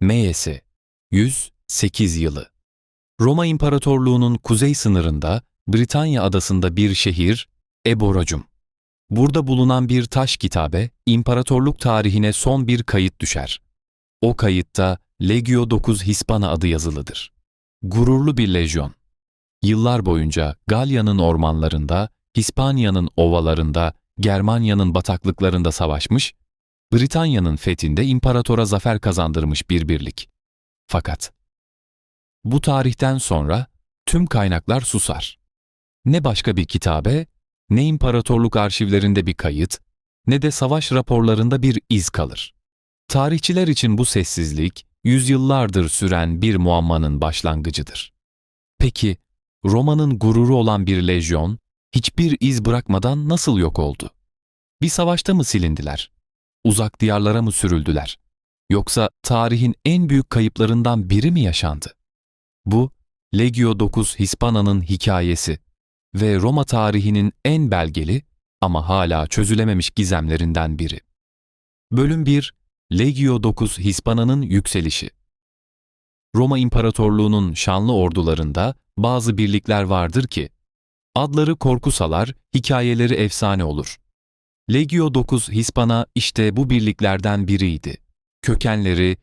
M.S. 108 yılı. Roma İmparatorluğu'nun kuzey sınırında Britanya adasında bir şehir Eboracum. Burada bulunan bir taş kitabe imparatorluk tarihine son bir kayıt düşer. O kayıtta Legio 9 Hispana adı yazılıdır. Gururlu bir lejyon. Yıllar boyunca Galya'nın ormanlarında, Hispanya'nın ovalarında, Germanya'nın bataklıklarında savaşmış, Britanya'nın fethinde imparatora zafer kazandırmış bir birlik. Fakat bu tarihten sonra tüm kaynaklar susar. Ne başka bir kitabe, ne imparatorluk arşivlerinde bir kayıt, ne de savaş raporlarında bir iz kalır. Tarihçiler için bu sessizlik, yüzyıllardır süren bir muammanın başlangıcıdır. Peki, Roma'nın gururu olan bir lejyon, hiçbir iz bırakmadan nasıl yok oldu? Bir savaşta mı silindiler? Uzak diyarlara mı sürüldüler? Yoksa tarihin en büyük kayıplarından biri mi yaşandı? Bu, Legio 9 Hispana'nın hikayesi ve Roma tarihinin en belgeli ama hala çözülememiş gizemlerinden biri. Bölüm 1 Legio 9 Hispana'nın yükselişi Roma İmparatorluğu'nun şanlı ordularında bazı birlikler vardır ki, adları korku salar, hikayeleri efsane olur. Legio 9 Hispana işte bu birliklerden biriydi. Kökenleri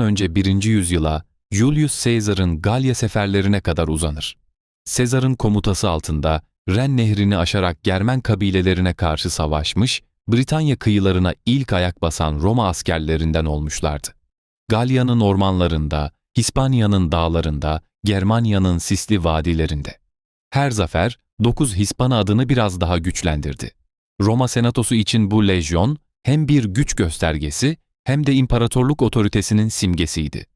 önce 1. yüzyıla Julius Caesar'ın Galya seferlerine kadar uzanır. Sezar'ın komutası altında Ren nehrini aşarak Germen kabilelerine karşı savaşmış, Britanya kıyılarına ilk ayak basan Roma askerlerinden olmuşlardı. Galya'nın ormanlarında, Hispanya'nın dağlarında, Germanya'nın sisli vadilerinde. Her zafer 9 Hispana adını biraz daha güçlendirdi. Roma senatosu için bu lejyon hem bir güç göstergesi hem de imparatorluk otoritesinin simgesiydi.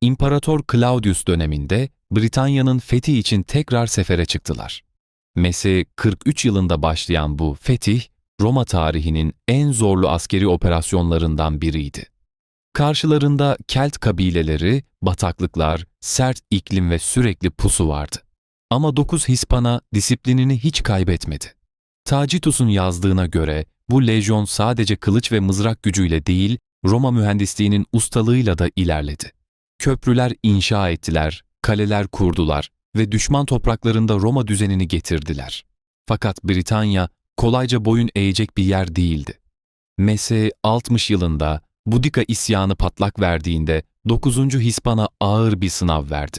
İmparator Claudius döneminde Britanya'nın fethi için tekrar sefere çıktılar. Mese 43 yılında başlayan bu fetih, Roma tarihinin en zorlu askeri operasyonlarından biriydi. Karşılarında Kelt kabileleri, bataklıklar, sert iklim ve sürekli pusu vardı. Ama 9 Hispana disiplinini hiç kaybetmedi. Tacitus'un yazdığına göre bu lejyon sadece kılıç ve mızrak gücüyle değil, Roma mühendisliğinin ustalığıyla da ilerledi. Köprüler inşa ettiler, kaleler kurdular ve düşman topraklarında Roma düzenini getirdiler. Fakat Britanya kolayca boyun eğecek bir yer değildi. Mese 60 yılında Budika isyanı patlak verdiğinde 9. Hispana ağır bir sınav verdi.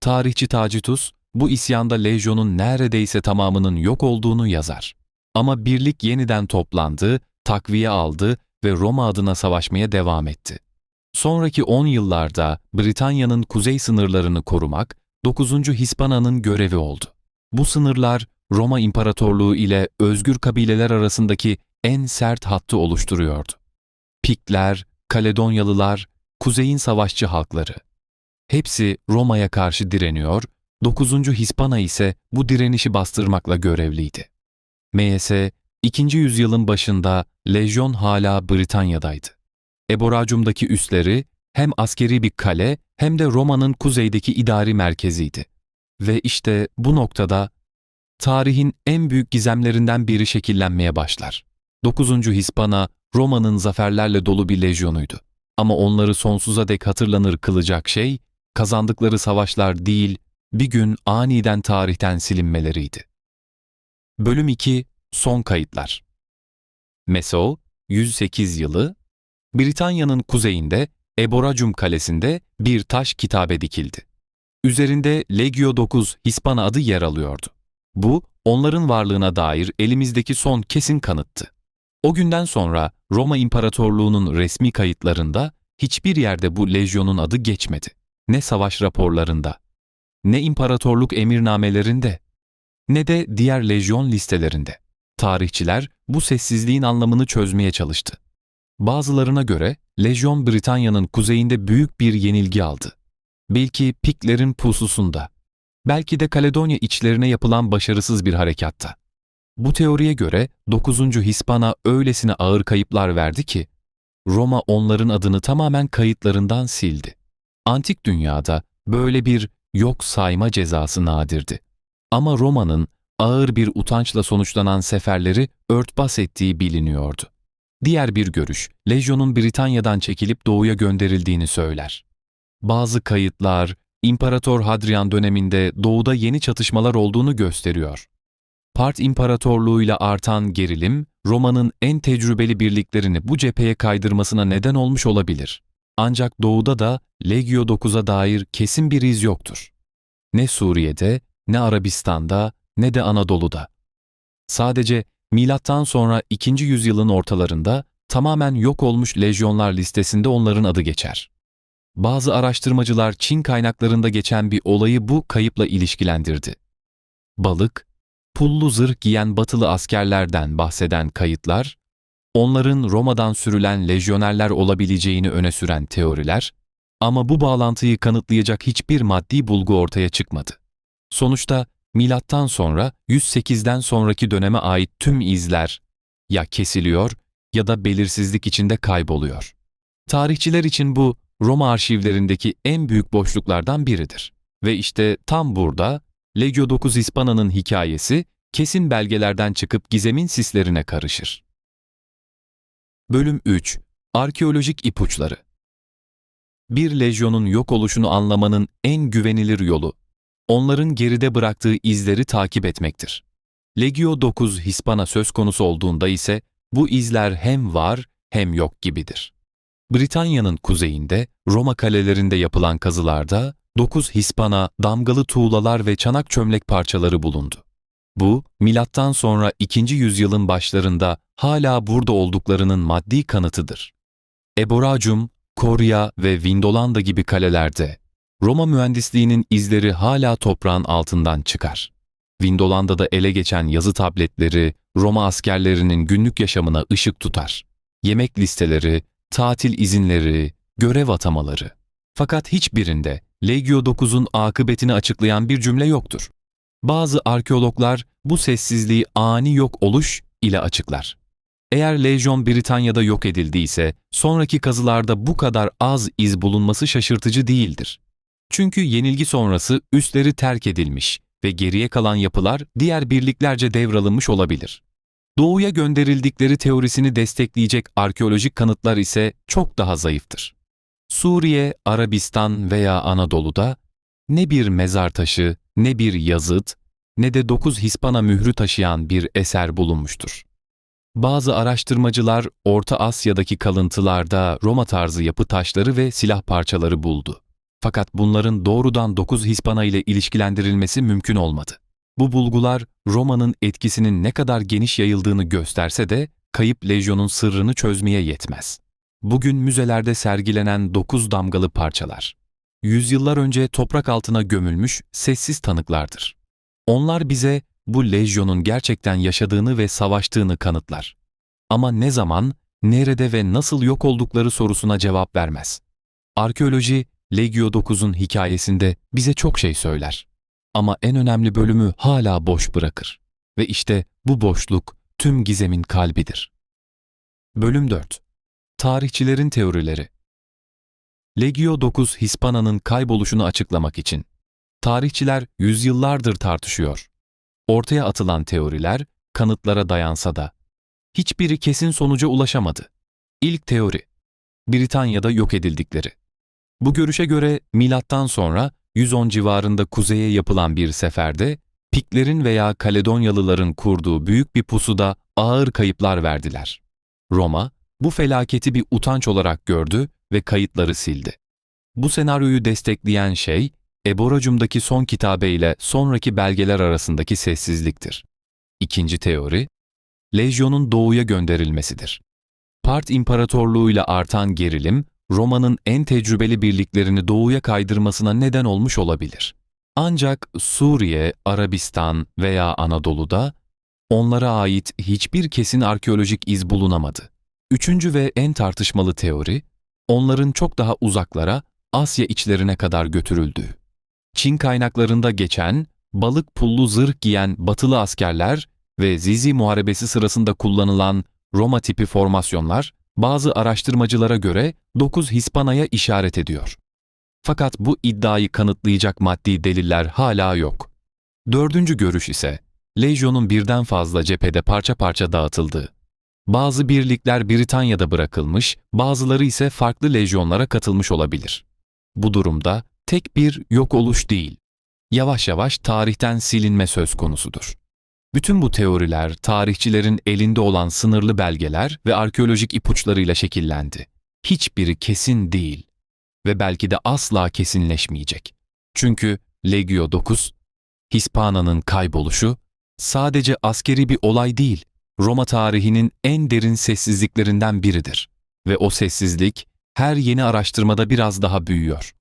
Tarihçi Tacitus bu isyanda lejyonun neredeyse tamamının yok olduğunu yazar. Ama birlik yeniden toplandı, takviye aldı ve Roma adına savaşmaya devam etti. Sonraki 10 yıllarda Britanya'nın kuzey sınırlarını korumak 9. Hispana'nın görevi oldu. Bu sınırlar Roma İmparatorluğu ile özgür kabileler arasındaki en sert hattı oluşturuyordu. Pikler, Kaledonyalılar, kuzeyin savaşçı halkları. Hepsi Roma'ya karşı direniyor, 9. Hispana ise bu direnişi bastırmakla görevliydi. M.S. 2. yüzyılın başında lejyon hala Britanya'daydı. Eboracum'daki üsleri hem askeri bir kale hem de Roma'nın kuzeydeki idari merkeziydi. Ve işte bu noktada tarihin en büyük gizemlerinden biri şekillenmeye başlar. 9. Hispana Roma'nın zaferlerle dolu bir lejyonuydu. Ama onları sonsuza dek hatırlanır kılacak şey, kazandıkları savaşlar değil, bir gün aniden tarihten silinmeleriydi. Bölüm 2 Son Kayıtlar Meso, 108 yılı, Britanya'nın kuzeyinde Eboracum Kalesi'nde bir taş kitabe dikildi. Üzerinde Legio 9 Hispana adı yer alıyordu. Bu, onların varlığına dair elimizdeki son kesin kanıttı. O günden sonra Roma İmparatorluğu'nun resmi kayıtlarında hiçbir yerde bu lejyonun adı geçmedi. Ne savaş raporlarında, ne imparatorluk emirnamelerinde, ne de diğer lejyon listelerinde. Tarihçiler bu sessizliğin anlamını çözmeye çalıştı. Bazılarına göre lejyon Britanya'nın kuzeyinde büyük bir yenilgi aldı. Belki Piklerin pususunda, belki de Kaledonya içlerine yapılan başarısız bir harekatta. Bu teoriye göre 9. Hispana öylesine ağır kayıplar verdi ki, Roma onların adını tamamen kayıtlarından sildi. Antik dünyada böyle bir yok sayma cezası nadirdi. Ama Roma'nın ağır bir utançla sonuçlanan seferleri örtbas ettiği biliniyordu. Diğer bir görüş, lejyonun Britanya'dan çekilip doğuya gönderildiğini söyler. Bazı kayıtlar, İmparator Hadrian döneminde doğuda yeni çatışmalar olduğunu gösteriyor. Part İmparatorluğuyla artan gerilim, Roma'nın en tecrübeli birliklerini bu cepheye kaydırmasına neden olmuş olabilir. Ancak doğuda da Legio 9'a dair kesin bir iz yoktur. Ne Suriye'de, ne Arabistan'da, ne de Anadolu'da. Sadece milattan sonra 2. yüzyılın ortalarında tamamen yok olmuş lejyonlar listesinde onların adı geçer. Bazı araştırmacılar Çin kaynaklarında geçen bir olayı bu kayıpla ilişkilendirdi. Balık, pullu zırh giyen batılı askerlerden bahseden kayıtlar, onların Roma'dan sürülen lejyonerler olabileceğini öne süren teoriler, ama bu bağlantıyı kanıtlayacak hiçbir maddi bulgu ortaya çıkmadı. Sonuçta milattan sonra 108'den sonraki döneme ait tüm izler ya kesiliyor ya da belirsizlik içinde kayboluyor. Tarihçiler için bu Roma arşivlerindeki en büyük boşluklardan biridir. Ve işte tam burada Legio 9 Hispana'nın hikayesi kesin belgelerden çıkıp gizemin sislerine karışır. Bölüm 3 Arkeolojik ipuçları Bir lejyonun yok oluşunu anlamanın en güvenilir yolu, onların geride bıraktığı izleri takip etmektir. Legio 9 Hispana söz konusu olduğunda ise bu izler hem var hem yok gibidir. Britanya'nın kuzeyinde, Roma kalelerinde yapılan kazılarda 9 Hispana, damgalı tuğlalar ve çanak çömlek parçaları bulundu. Bu, milattan sonra 2. yüzyılın başlarında hala burada olduklarının maddi kanıtıdır. Eboracum, Korya ve Vindolanda gibi kalelerde Roma mühendisliğinin izleri hala toprağın altından çıkar. Vindolanda'da ele geçen yazı tabletleri Roma askerlerinin günlük yaşamına ışık tutar. Yemek listeleri, tatil izinleri, görev atamaları. Fakat hiçbirinde Legio 9'un akıbetini açıklayan bir cümle yoktur. Bazı arkeologlar bu sessizliği ani yok oluş ile açıklar. Eğer Lejyon Britanya'da yok edildiyse, sonraki kazılarda bu kadar az iz bulunması şaşırtıcı değildir. Çünkü yenilgi sonrası üstleri terk edilmiş ve geriye kalan yapılar diğer birliklerce devralınmış olabilir. Doğuya gönderildikleri teorisini destekleyecek arkeolojik kanıtlar ise çok daha zayıftır. Suriye, Arabistan veya Anadolu'da ne bir mezar taşı, ne bir yazıt, ne de 9 Hispana mührü taşıyan bir eser bulunmuştur. Bazı araştırmacılar Orta Asya'daki kalıntılarda Roma tarzı yapı taşları ve silah parçaları buldu. Fakat bunların doğrudan 9 Hispana ile ilişkilendirilmesi mümkün olmadı. Bu bulgular Roma'nın etkisinin ne kadar geniş yayıldığını gösterse de kayıp lejyonun sırrını çözmeye yetmez. Bugün müzelerde sergilenen dokuz damgalı parçalar. Yüzyıllar önce toprak altına gömülmüş sessiz tanıklardır. Onlar bize bu lejyonun gerçekten yaşadığını ve savaştığını kanıtlar. Ama ne zaman, nerede ve nasıl yok oldukları sorusuna cevap vermez. Arkeoloji, Legio 9'un hikayesinde bize çok şey söyler. Ama en önemli bölümü hala boş bırakır. Ve işte bu boşluk tüm gizemin kalbidir. Bölüm 4 Tarihçilerin teorileri Legio 9 Hispana'nın kayboluşunu açıklamak için tarihçiler yüzyıllardır tartışıyor. Ortaya atılan teoriler kanıtlara dayansa da hiçbiri kesin sonuca ulaşamadı. İlk teori Britanya'da yok edildikleri. Bu görüşe göre milattan sonra 110 civarında kuzeye yapılan bir seferde Piklerin veya Kaledonyalıların kurduğu büyük bir pusuda ağır kayıplar verdiler. Roma bu felaketi bir utanç olarak gördü ve kayıtları sildi. Bu senaryoyu destekleyen şey Eboracum'daki son kitabe ile sonraki belgeler arasındaki sessizliktir. İkinci teori, Lejyon'un doğuya gönderilmesidir. Part İmparatorluğuyla artan gerilim, Roma'nın en tecrübeli birliklerini doğuya kaydırmasına neden olmuş olabilir. Ancak Suriye, Arabistan veya Anadolu'da onlara ait hiçbir kesin arkeolojik iz bulunamadı. Üçüncü ve en tartışmalı teori, onların çok daha uzaklara, Asya içlerine kadar götürüldüğü. Çin kaynaklarında geçen, balık pullu zırh giyen batılı askerler ve Zizi Muharebesi sırasında kullanılan Roma tipi formasyonlar, bazı araştırmacılara göre 9 Hispana'ya işaret ediyor. Fakat bu iddiayı kanıtlayacak maddi deliller hala yok. Dördüncü görüş ise, Lejyon'un birden fazla cephede parça parça dağıtıldığı. Bazı birlikler Britanya'da bırakılmış, bazıları ise farklı lejyonlara katılmış olabilir. Bu durumda tek bir yok oluş değil, yavaş yavaş tarihten silinme söz konusudur. Bütün bu teoriler tarihçilerin elinde olan sınırlı belgeler ve arkeolojik ipuçlarıyla şekillendi. Hiçbiri kesin değil ve belki de asla kesinleşmeyecek. Çünkü Legio 9, Hispana'nın kayboluşu sadece askeri bir olay değil, Roma tarihinin en derin sessizliklerinden biridir ve o sessizlik her yeni araştırmada biraz daha büyüyor.